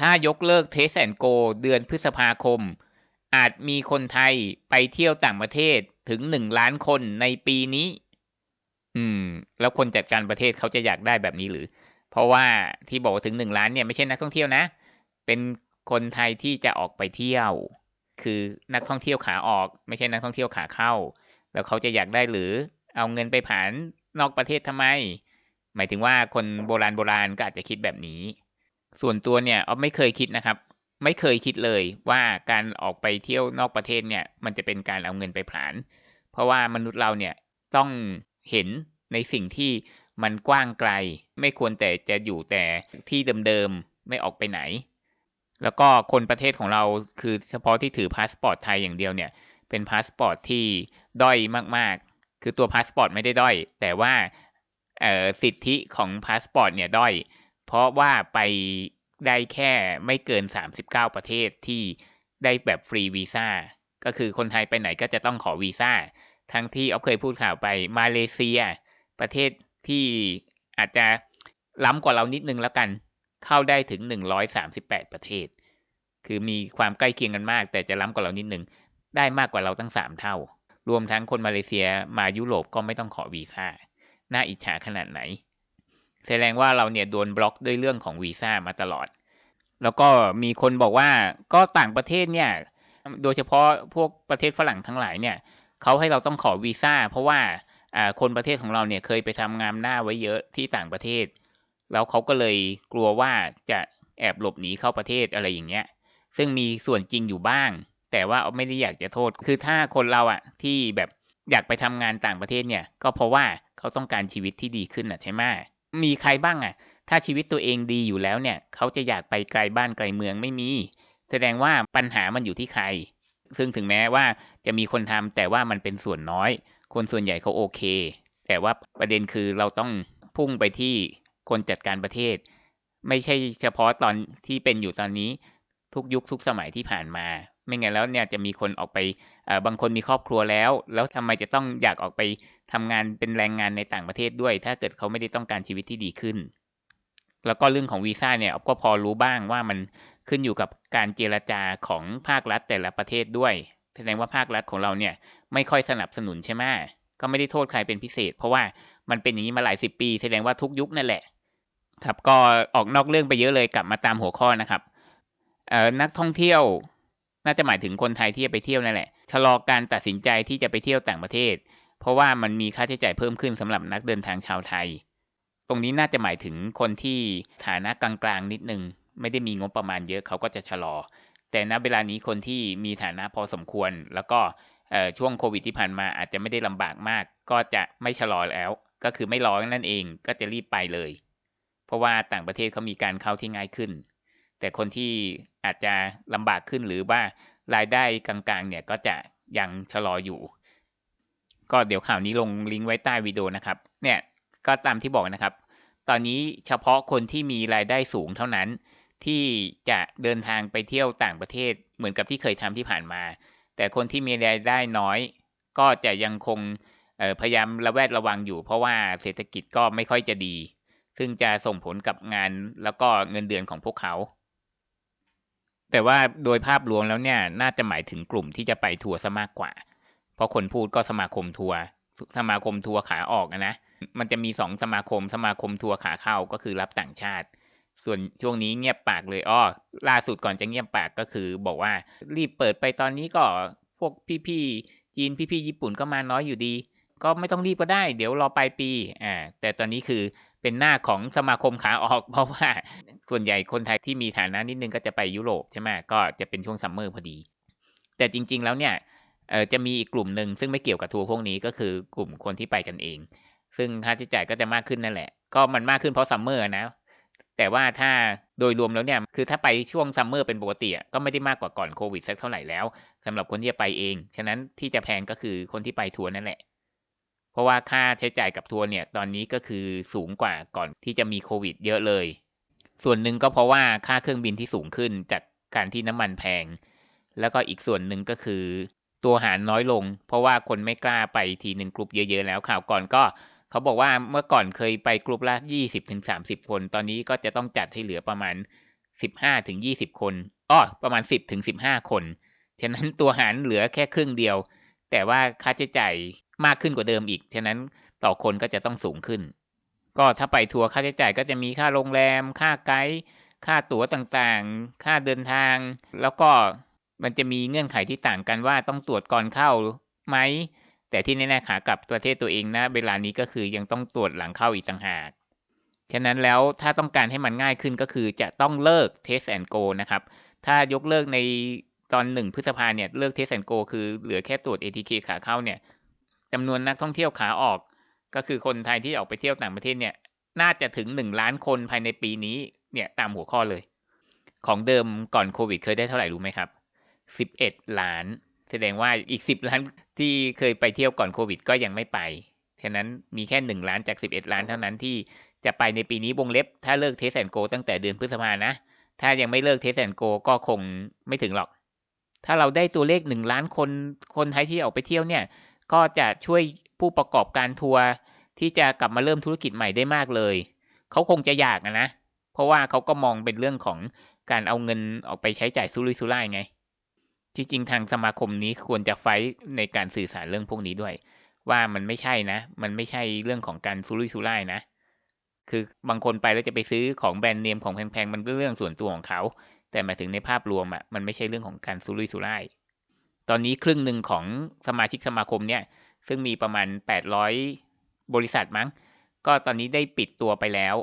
ถ้ายกเลิกเทสแอนโกเดือนพฤษภาคม อาจมีคนไทยไปเที่ยวต่างประเทศถึงหนึ่งล้านคนในปีนี้ อืม แล้วคนจัดการประเทศเขาจะอยากได้แบบนี้หรือ เพราะว่าที่บอกถึงหนึ่งล้านเนี่ยไม่ใช่นักท่องเที่ยวนะ เป็นคนไทยที่จะออกไปเที่ยว คือนักท่องเที่ยวขาออก ไม่ใช่นักท่องเที่ยวขาเข้า แล้วเขาจะอยากได้หรือ เอาเงินไปผ่านนอกประเทศทำไม หมายถึงว่าคนโบราณโบราณก็อาจจะคิดแบบนี้ ส่วนตัวเนี่ยอไม่เคยคิดนะครับ ไม่เคยคิดเลยว่าการออกไปเที่ยวนอกประเทศเนี่ยมันจะเป็นการเอาเงินไปผ่าน เพราะว่ามนุษย์เราเนี่ยต้องเห็นในสิ่งที่มันกว้างไกล ไม่ควรแต่จะอยู่แต่ที่เดิมๆไม่ออกไปไหน แล้วก็คนประเทศของเราคือเฉพาะที่ถือพาสปอร์ตไทยอย่างเดียวเนี่ยเป็นพาสปอร์ตที่ด้อยมากๆ คือตัวพาสปอร์ตไม่ได้ด้อย แต่ว่าสิทธิของพาสปอร์ตเนี่ยด้อย เพราะว่าไปได้แค่ไม่เกิน 39 ประเทศที่ได้แบบฟรีวีซ่า ก็คือคนไทยไปไหนก็จะต้องขอวีซ่า ทั้งที่เอาเคยพูดข่าวไปมาเลเซีย ประเทศที่อาจจะล้ำกว่าเรานิดนึงแล้วกัน เข้าได้ถึง 138 ประเทศ คือมีความใกล้เคียงกันมาก แต่จะล้ำกว่าเรานิดนึง ได้มากกว่าเราตั้ง 3 เท่า รวมทั้งคนมาเลเซียมายุโรปก็ไม่ต้องขอวีซ่า น่าอิจฉาขนาดไหน แสดงว่าเราเนี่ยโดนบล็อกด้วยเรื่องของวีซ่ามาตลอด แล้วก็มีคนบอกว่าก็ต่างประเทศเนี่ย โดยเฉพาะพวกประเทศฝรั่งทั้งหลายเนี่ยเขาให้เราต้องขอวีซ่าเพราะว่าคนประเทศของเราเนี่ยเคยไปทำงานหน้าไว้เยอะที่ต่างประเทศ แล้วเขาก็เลยกลัวว่าจะแอบหลบหนีเข้าประเทศอะไรอย่างเงี้ย ซึ่งมีส่วนจริงอยู่บ้าง แต่ว่าไม่ได้อยากจะโทษ คือถ้าคนเราอะที่แบบอยากไปทำงานต่างประเทศเนี่ย ก็เพราะว่าเขาต้องการชีวิตที่ดีขึ้นอะใช่ไหม มีใครบ้างอะ ถ้าชีวิตตัวเองดีอยู่แล้วเนี่ยเขาจะอยากไปไกลบ้านไกลเมืองไม่มี แสดงว่าปัญหามันอยู่ที่ใคร ซึ่งถึงแม้ว่าจะมีคนทำแต่ว่ามันเป็นส่วนน้อย คนส่วนใหญ่เขาโอเค แต่ว่าประเด็นคือเราต้องพุ่งไปที่คนจัดการประเทศ ไม่ใช่เฉพาะตอนที่เป็นอยู่ตอนนี้ ทุกยุคทุกสมัยที่ผ่านมา ไม่งั้นแล้วเนี่ยจะมีคนออกไปบางคนมีครอบครัวแล้ว แล้วทำไมจะต้องอยากออกไปทำงานเป็นแรงงานในต่างประเทศด้วย ถ้าเกิดเขาไม่ได้ต้องการชีวิตที่ดีขึ้น แล้วก็เรื่องของวีซ่าเนี่ยก็พอรู้บ้างว่ามันขึ้นอยู่กับการเจรจาของภาครัฐแต่ละประเทศด้วยแสดงว่าภาครัฐของเราเนี่ยไม่ค่อยสนับสนุนใช่ไหมก็ไม่ได้โทษใครเป็นพิเศษ เพราะว่ามันเป็นอย่างนี้มาหลายสิบปี แสดงว่าทุกยุคนั่นแหละครับก็ออกนอกเรื่องไปเยอะเลยกลับมาตามหัวข้อนะครับ นักท่องเที่ยว น่าจะหมายถึงคนไทยที่จะไปเที่ยวนั่นแหละชะลอการตัดสินใจที่จะไปเที่ยวต่างประเทศ เพราะว่ามันมีค่าใช้จ่ายเพิ่มขึ้นสำหรับนักเดินทางชาวไทย ตรงนี้น่าจะหมายถึงคนที่ฐานะกลางๆนิดนึง ไม่ได้มีงบประมาณเยอะเขาก็จะชะลอ แต่ณเวลานี้คนที่มีฐานะพอสมควร แล้วก็ช่วงโควิดที่ผ่านมาอาจจะไม่ได้ลำบากมาก ก็จะไม่ชะลอแล้ว ก็คือไม่รอนั่นเองก็จะรีบไปเลย เพราะว่าต่างประเทศเขามีการเข้าที่ง่ายขึ้น แต่คนที่อาจจะลำบากขึ้นหรือว่ารายได้กลางๆ เนี่ยก็จะยังชะลออยู่ ก็เดี๋ยวข่าวนี้ลงลิงก์ไว้ใต้วิดีโอนะครับ เนี่ยก็ตามที่บอกนะครับ ตอนนี้เฉพาะคนที่มีรายได้สูงเท่านั้น ที่จะเดินทางไปเที่ยวต่างประเทศเหมือนกับที่เคยทำที่ผ่านมา แต่คนที่มีรายได้น้อย ก็จะยังคงพยายามระแวดระวังอยู่ เพราะว่าเศรษฐกิจก็ไม่ค่อยจะดี ซึ่งจะส่งผลกับงานแล้วก็เงินเดือนของพวกเขา แต่ว่าโดยภาพรวมแล้วเนี่ยน่าจะหมายถึงกลุ่มที่จะไปทัวร์ซะมากกว่า เพราะคนพูดก็สมาคมทัวร์สมาคมทัวร์ขาออกนะมันจะมีสองสมาคมสมาคมทัวร์ขาเข้าก็คือรับต่างชาติ ส่วนช่วงนี้เงียบปากเลยอ้อล่าสุดก่อนจะเงียบปากก็คือ บอกว่ารีบเปิดไปตอนนี้ก็พวกพี่ๆจีนพี่ๆญี่ปุ่นก็มาน้อยอยู่ดี ก็ไม่ต้องรีบก็ได้ เดี๋ยวรอปลายปีอ่าแต่ตอนนี้คือ เป็นหน้าของสมาคมขาออก เพราะว่าส่วนใหญ่คนไทยที่มีฐานะนิดนึงก็จะไปยุโรปใช่ไหมก็จะเป็นช่วงซัมเมอร์พอดี แต่จริง ๆ แล้วเนี่ยเออจะมีอีกกลุ่มหนึ่งซึ่งไม่เกี่ยวกับทัวร์พวกนี้ก็คือกลุ่มคนที่ไปกันเอง ซึ่งค่าใช้จ่ายก็จะมากขึ้นนั่นแหละ ก็มันมากขึ้นเพราะซัมเมอร์นะ แต่ว่าถ้าโดยรวมแล้วเนี่ย คือถ้าไปช่วงซัมเมอร์เป็นปกติก็ไม่ได้มากกว่าก่อนโควิดสักเท่าไหร่แล้วสำหรับคนที่จะไปเอง ฉะนั้นที่จะแพงก็คือคนที่ไปทัวร์นั่นแหละ เพราะว่าค่าใช้จ่ายกับทัวร์เนี่ยตอนนี้ก็คือสูงกว่าก่อนที่จะมีโควิดเยอะเลย ส่วนหนึ่งก็เพราะว่าค่าเครื่องบินที่สูงขึ้นจากการที่น้ำมันแพง แล้วก็อีกส่วนหนึ่งก็คือ ตัวหารน้อยลง เพราะว่าคนไม่กล้าไปทีหนึ่งกลุ่มเยอะๆแล้วข่าวก่อนก็เขาบอกว่าเมื่อก่อนเคยไปกลุ่มละยี่สิบถึงสามสิบคน ตอนนี้ก็จะต้องจัดให้เหลือประมาณสิบห้าถึงยี่สิบคนอ้อประมาณสิบถึงสิบห้าคน ฉะนั้นตัวหารเหลือแค่ครึ่งเดียว แต่ว่าค่าใช้จ่าย มากขึ้นกว่าเดิมอีก ฉะนั้นต่อคนก็จะต้องสูงขึ้น ก็ถ้าไปทัวร์ค่าใช้จ่ายก็จะมีค่าโรงแรม ค่าไกด์ค่าตั๋วต่างๆ ค่าเดินทาง แล้วก็มันจะมีเงื่อนไขที่ต่างกันว่าต้องตรวจก่อนเข้าไหม แต่ที่แน่ๆขากลับประเทศตัวเองนะ เวลานี้ก็คือยังต้องตรวจหลังเข้าอีกต่างหาก ฉะนั้นแล้วถ้าต้องการให้มันง่ายขึ้นก็คือจะต้องเลิก Test and Go นะครับ ถ้ายกเลิกในตอนหนึ่งพฤษภาเนี่ยเลิก Test and Go คือเหลือแค่ตรวจ ATK ขาเข้าเนี่ย จำนวนนักท่องเที่ยวขาออก ก็คือคนไทยที่ออกไปเที่ยวต่างประเทศเนี่ย น่าจะถึงหนึ่งล้านคนภายในปีนี้เนี่ยตามหัวข้อเลย ของเดิมก่อนโควิดเคยได้เท่าไหร่รู้ไหมครับสิบเอ็ดล้าน แสดงว่าอีกสิบล้านที่เคยไปเที่ยวก่อนโควิด ก็ยังไม่ไปฉะนั้นมีแค่หนึ่งล้านจากสิบเอ็ดล้านเท่านั้นที่จะไปในปีนี้วงเล็บ ถ้าเลิกเทสแอนโกตั้งแต่เดือนพฤษภานะ ถ้ายังไม่เลิกเทสแอนโกก็คงไม่ถึงหรอก ถ้าเราได้ตัวเลขหนึ่งล้านคนคนไทยที่ออกไปเที่ยวเนี่ย ก็จะช่วยผู้ประกอบการทัวร์ที่จะกลับมาเริ่มธุรกิจใหม่ได้มากเลย เขาคงจะอยากนะ เพราะว่าเขาก็มองเป็นเรื่องของการเอาเงินออกไปใช้จ่ายซุรุ่ยซุร่ายไงที่จริงทางสมาคมนี้ควรจะไฟในการสื่อสารเรื่องพวกนี้ด้วย ว่ามันไม่ใช่นะ มันไม่ใช่เรื่องของการซุรุ่ยซุร่ายนะ คือบางคนไปแล้วจะไปซื้อของแบรนด์เนมของแพงๆ มันเรื่องส่วนตัวของเขา แต่มาถึงในภาพรวมอะ่ะ มันไม่ใช่เรื่องของการซุรุ่ยซุร่าย ตอนนี้ครึ่งหนึ่งของสมาชิกสมาคมเนี่ย ซึ่งมีประมาณ 800 บริษัทมั้ง ก็ตอนนี้ได้ปิดตัวไปแล้ว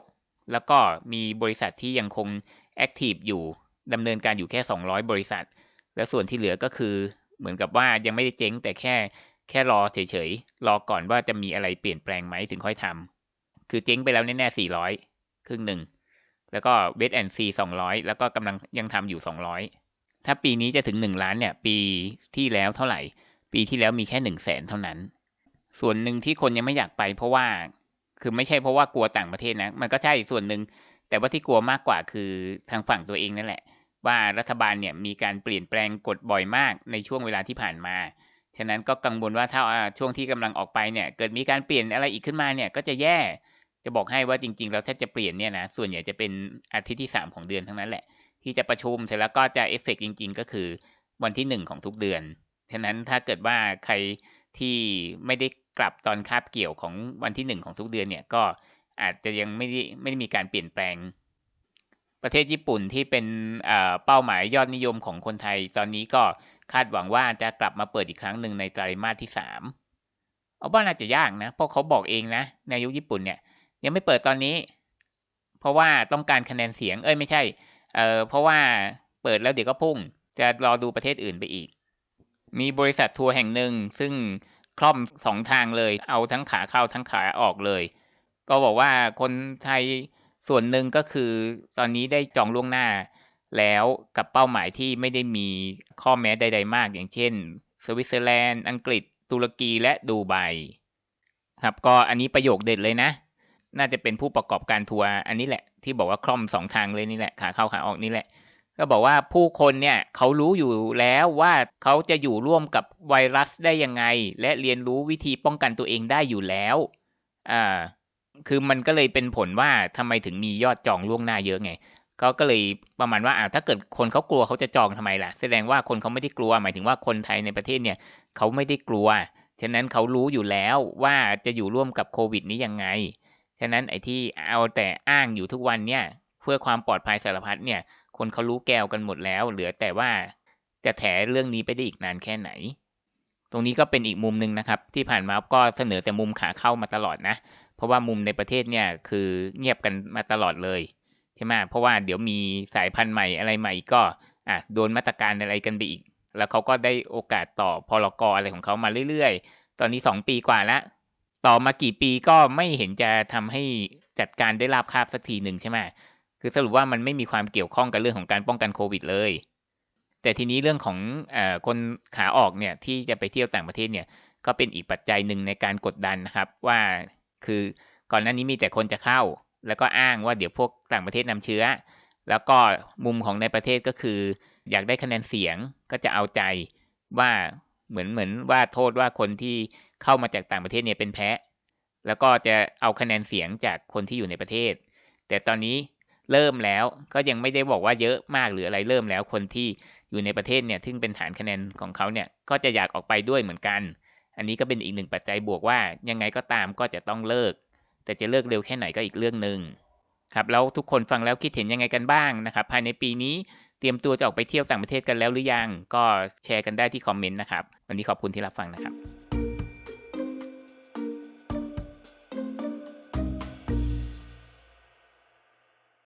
แล้วก็มีบริษัทที่ยังคงแอคทีฟอยู่ดำเนินการอยู่แค่ 200 บริษัท แล้วส่วนที่เหลือก็คือเหมือนกับว่ายังไม่ได้เจ๊งแต่แค่แค่รอเฉยๆ รอก่อนว่าจะมีอะไรเปลี่ยนแปลงไหมถึงค่อยทำคือเจ๊งไปแล้วแน่ๆสี่ร้อยครึ่งหนึ่ง แล้วก็เวทแอนซีสองร้อยแล้วก็กำลังยังทำอยู่สองร้อย ถ้าปีนี้จะถึงหนึ่งล้านเนี่ย ปีที่แล้วเท่าไหร่ ปีที่แล้วมีแค่หนึ่งแสนเท่านั้น ส่วนหนึ่งที่คนยังไม่อยากไป เพราะว่าคือไม่ใช่เพราะว่ากลัวต่างประเทศนะ มันก็ใช่ส่วนหนึ่งแต่ว่าที่กลัวมากกว่าคือทางฝั่งตัวเองนั่นแหละ ว่ารัฐบาลเนี่ยมีการเปลี่ยนแปลงกฎบ่อยมากในช่วงเวลาที่ผ่านมา ฉะนั้นก็กังวลว่าถ้าช่วงที่กำลังออกไปเนี่ย เกิดมีการเปลี่ยนอะไรอีกขึ้นมาเนี่ยก็จะแย่ จะบอกให้ว่าจริงๆแล้วถ้าจะเปลี่ยนเนี่ยนะส่วนใหญ่จะเป็นอาทิตย์ที่ 3 ของเดือนทั้งนั้นแหละ ที่จะประชุมเสร็จแล้วก็จะเอฟเฟกจริง ๆ ก็คือวันที่ 1 ของทุกเดือน ฉะนั้นถ้าเกิดว่าใครที่ไม่ได้กลับตอนคาบเกี่ยวของวันที่ 1 ของทุกเดือนเนี่ยก็อาจจะยังไม่ได้ไม่ได้มีการเปลี่ยนแปลง ประเทศญี่ปุ่นที่เป็นเป้าหมายยอดนิยมของคนไทย ตอนนี้ก็คาดหวังว่าจะกลับมาเปิดอีกครั้งหนึ่งในไตรมาสที่สามเอาว่าน่าจะยากนะ เพราะเขาบอกเองนะนายกญี่ปุ่นเนี่ยยังไม่เปิดตอนนี้ เพราะว่าต้องการคะแนนเสียงเอ้ยไม่ใช่ เออเพราะว่าเปิดแล้วเดี๋ยวก็พุ่ง จะรอดูประเทศอื่นไปอีก มีบริษัททัวร์แห่งหนึ่งซึ่งคล่อมสองทางเลย เอาทั้งขาเข้าทั้งขาออกเลย ก็บอกว่าคนไทยส่วนหนึ่งก็คือตอนนี้ได้จองล่วงหน้า แล้วกับเป้าหมายที่ไม่ได้มีข้อแม้ใด ๆ มาก อย่างเช่น สวิตเซอร์แลนด์ อังกฤษ ตุรกีและดูไบครับก็อันนี้ประโยคเด็ดเลยนะ น่าจะเป็นผู้ประกอบการทัวร์อันนี้แหละ ที่บอกว่าคล่อมสองทางเลยนี่แหละขาเข้าขาออกนี่แหละ ก็บอกว่าผู้คนเนี่ยเขารู้อยู่แล้วว่าเขาจะอยู่ร่วมกับไวรัสได้ยังไง และเรียนรู้วิธีป้องกันตัวเองได้อยู่แล้วอ่าคือมันก็เลยเป็นผลว่าทำไมถึงมียอดจองล่วงหน้าเยอะไงก็ก็เลยประมาณว่าอ่าถ้าเกิดคนเขากลัวเขาจะจองทำไมล่ะ แสดงว่าคนเขาไม่ได้กลัว หมายถึงว่าคนไทยในประเทศเนี่ยเขาไม่ได้กลัว ฉะนั้นเขารู้อยู่แล้วว่าจะอยู่ร่วมกับโควิดนี้ยังไง ฉะนั้นไอ้ที่เอาแต่อ้างอยู่ทุกวันเนี่ยเพื่อความปลอดภัยสารพัดเนี่ย คนเขารู้แก้วกันหมดแล้ว เหลือแต่ว่าจะแถเรื่องนี้ไปได้อีกนานแค่ไหน ตรงนี้ก็เป็นอีกมุมหนึ่งนะครับ ที่ผ่านมาก็เสนอแต่มุมขาเข้ามาตลอดนะ เพราะว่ามุมในประเทศเนี่ยคือเงียบกันมาตลอดเลยใช่ไหมเพราะว่าเดี๋ยวมีสายพันธุ์ใหม่อะไรใหม่ก็อะโดนมาตรการอะไรกันไปอีก แล้วเขาก็ได้โอกาสต่อพอลกรอะไรของเขามาเรื่อยๆ ตอนนี้สองปีกว่าแล้ว ต่อมากี่ปีก็ไม่เห็นจะทำให้จัดการได้ราบคาบสักทีหนึ่งใช่ไหมคือสรุปว่ามันไม่มีความเกี่ยวข้องกับเรื่องของการป้องกันโควิดเลย แต่ทีนี้เรื่องของอคนขาออกเนี่ยที่จะไปเที่ยวต่างประเทศเนี่ยก็เป็นอีกปัจจัยหนึ่งในการกดดันนะครับ ว่าคือก่อนหน้านี้มีแต่คนจะเข้า แล้วก็อ้างว่าเดี๋ยวพวกต่างประเทศนำเชื้อ แล้วก็มุมของในประเทศก็คือ อยากได้คะแนนเสียงก็จะเอาใจว่า เหมือนเหมือนว่าโทษว่าคนที่เข้ามาจากต่างประเทศเนี่ยเป็นแพ้แล้วก็จะเอาคะแนนเสียงจากคนที่อยู่ในประเทศ แต่ตอนนี้เริ่มแล้วก็ยังไม่ได้บอกว่าเยอะมากหรืออะไรเริ่มแล้วคนที่อยู่ในประเทศเนี่ยซึ่งเป็นฐานคะแนนของเขาเนี่ยก็จะอยากออกไปด้วยเหมือนกัน อันนี้ก็เป็นอีกหนึ่งปัจจัยบวกว่ายังไงก็ตามก็จะต้องเลิก แต่จะเลิกเร็วแค่ไหนก็อีกเรื่องหนึ่งครับแล้วทุกคนฟังแล้วคิดเห็นยังไงกันบ้างนะครับภายในปีนี้ ตรียมตัวจะออกไปเที่ยวต่างประเทศกันแล้วหรือยัง ก็แชร์กันได้ที่คอมเมนต์นะครับ วันนี้ขอบคุณที่รับฟังนะครับ